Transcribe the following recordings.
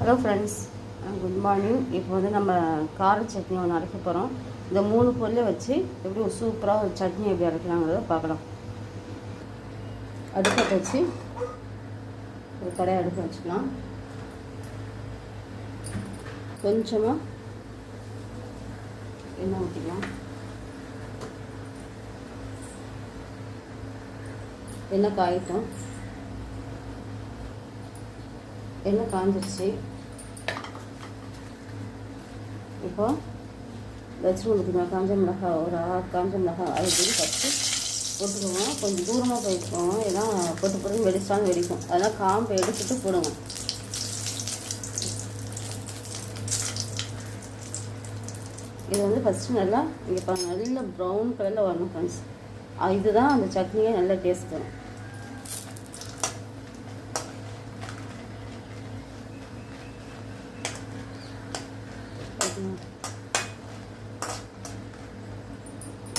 Hello friends good morning இப்போ வந்து நம்ம கார சட்னி ஒன்று அரைக்க போகிறோம் இந்த மூணு பொருளை வச்சு எப்படி ஒரு சூப்பராக ஒரு சட்னி எப்படி அரைக்கலாங்கிறத பார்க்கலாம். அடுப்பை வச்சு ஒரு கடையை அடுப்பு வச்சுக்கலாம். கொஞ்சமாக எண்ணெய் ஊற்றிக்கலாம் எண்ணெய் காயட்டும். எண்ணெய் காஞ்சிருச்சு? இப்போ வச்சுருந்துக்குங்க காஞ்ச மிளகாய் ஒரு ஆறு காஞ்ச மிளகாய் அதுக்கு ஃபஸ்ட்டு போட்டுக்குவோம் கொஞ்சம் தூரமாக போயிருக்கோம் ஏன்னா போட்டு போட்டு வெடிச்சாலும் வெடிக்கும். அதெல்லாம் காம்பு எடுத்துட்டு போடுங்க. இது வந்து ஃபஸ்ட்டு நல்லா இங்கே பாருங்க நல்ல ப்ரௌன் கலரில் வரணும் ஃப்ரெண்ட்ஸ் இதுதான் அந்த சட்னியே நல்லா டேஸ்ட் வரும்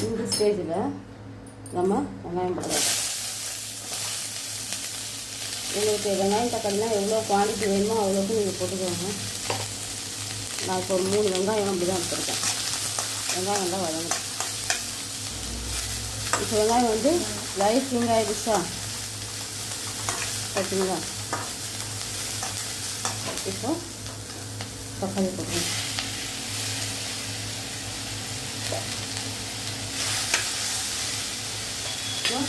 இந்த ஸ்டேஜில் நம்ம வெங்காயம் போடலாம். உங்களுக்கு வெங்காயம் தக்காளிலாம் எவ்வளோ குவான்டிட்டி வேணுமோ அவ்வளோக்கு நீங்கள் போட்டுக்கோங்க. நான் இப்போ ஒரு மூணு வெங்காயம் அப்படி தான் எடுத்துருக்கேன் வெங்காயம் நல்லா வதங்கணும். இப்போ வெங்காயம் வந்து லைட் வெங்காயிடுச்சா பார்த்தீங்களா இப்போ தக்காளி போட்டுருங்க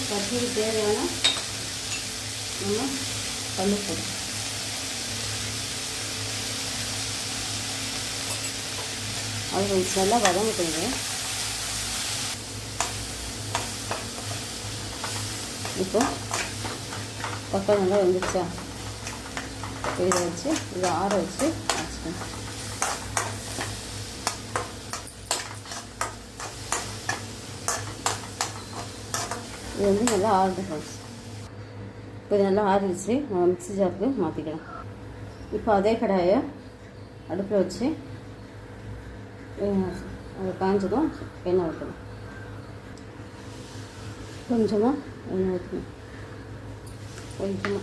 சட்னிக்கு தேவையான நம்ம கல் போடும் அது கொஞ்சம் நல்லா வதங்கிட்டுங்க இப்போ பக்கம் நல்லா வந்துருச்சா? இதை வச்சு இதை ஆற வச்சு வச்சுக்கணும் இது வந்து நல்லா ஆறுது ஃப்ரெண்ட்ஸ் இப்போ இது நல்லா ஆறிடுச்சு. நம்ம மிக்ஸி ஜாருக்கு மாற்றிக்கலாம் இப்போ அதே கடாயை அடுப்பில் வச்சு அது காய்ஞ்சதும் எண்ணெய் ஊற்றணும் கொஞ்சமாக எண்ணெய் ஊற்றணும் கொஞ்சமாக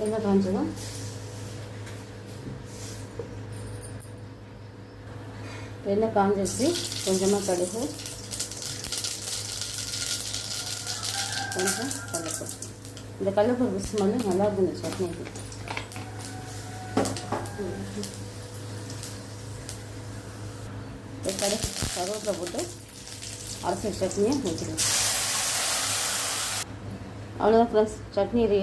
எண்ணெய் காய்ஞ்சதும் எண்ணெய் காஞ்சிடுச்சு கொஞ்சமாக கடுகு கொஞ்சம் கடலைப்பருப்பு இந்த கடலைப்பருப்பு ஸ்மெல்லு நல்லா இருக்கும் இந்த சட்னிக்கு கடை கருவேப்பிலை போட்டு அரைச்ச சட்னியை வச்சுக்கலாம் அவ்வளோதான் ஃப்ரெண்ட்ஸ் சட்னி ரெடி